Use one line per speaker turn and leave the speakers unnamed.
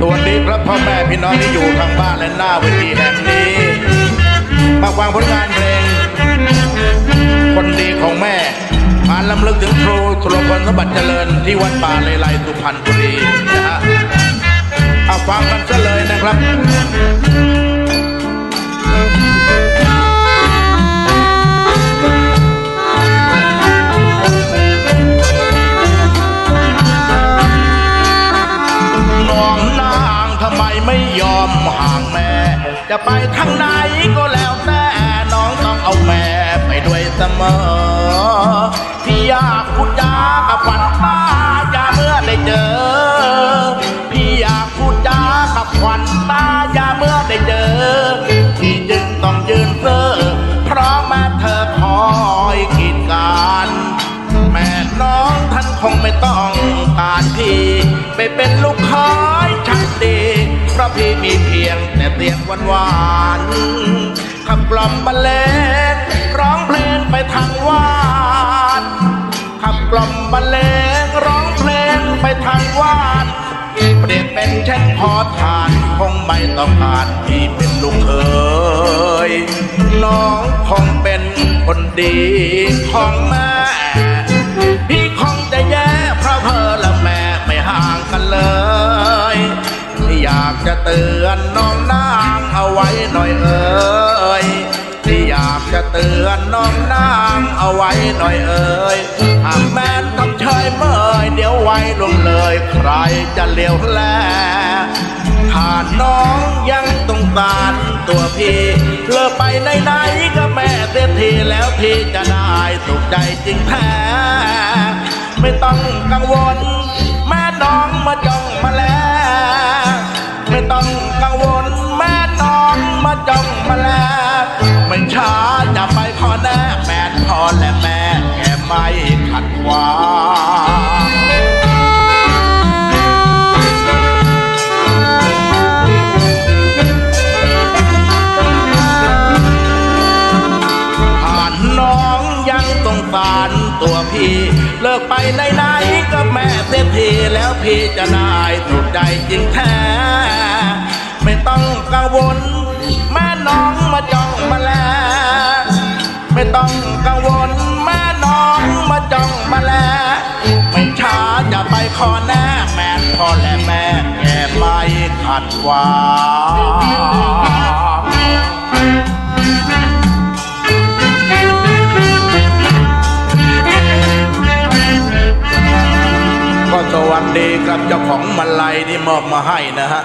สวัสดีครับพ่อแม่พี่น้องที่อยู่ทางบ้านและหน้าเวทีแห่งนี้ มาฟังผลงานเพลง คนดีของแม่มานลำลึกถึงครูสุรพลสมบัติเจริญที่วัดป่าเลไลสุพรรณบุรีนะฮะเอาฟังกันซะเลยนะครับ จะไปทางไหนก็แล้วแต่น้องต้องเอาแม่ไปด้วยเสมอ พี่อยากพูดจากับขวัญตาอย่าเมื่อได้เจอ พี่อยากพูดจากับขวัญตาอย่าเมื่อได้เจอ พี่จึงต้องยืนเซ่อเพราะแม่เธอคอยกีดกันแม่น้องท่านคงไม่ต้องการพี่ไปเป็นลูกค้อยชัดดี เพราะพี่มีเพียงแต่เตียงหวานหวานๆขับกล่อมบรรเลงร้องเพลงไปทางวานขับกล่อมบรรเลงร้องเพลงไปทางวานเปลี่ยนเป็นเช่นพอทานคงไม่ต้องการที่เป็นลูกเคยน้องคงเป็นคนดีของแม่ ตือนน้องนางเอาไว้หน่อยเอ่ยที่อยากจะเตือนน้องนางเอาไว้หน่อยเอ่ยหากแม่นทำเฉยเมยเดี๋ยวไว้ลงเลย ใครจะเลี้ยวแลถ้าน้องยังต้องการตัวพี่เลิกไปไหนๆก็แม่เสียทีแล้วพี่จะได้สุขใจจริงแท้ ไม่ต้องกังวล แม่น้องมาจอง ไม่ขัดขวางผ่านน้องยังต้องสารตัวพี่ เลิกไปไหนๆก็แม่เสียทีแล้วพี่จะได้ถูกใจจริงแท้ ไม่ต้องกังวล แม่น้องมาจ้องมาแล้ว ไม่ต้องกังวล มาจ้องมาแลไม่ช้าจะไปขอแน่แม่พ่อและแม่แกไม่ขัดขวางก็สวัสดีครับเจ้าของมาลัยที่มอบมาให้นะฮะ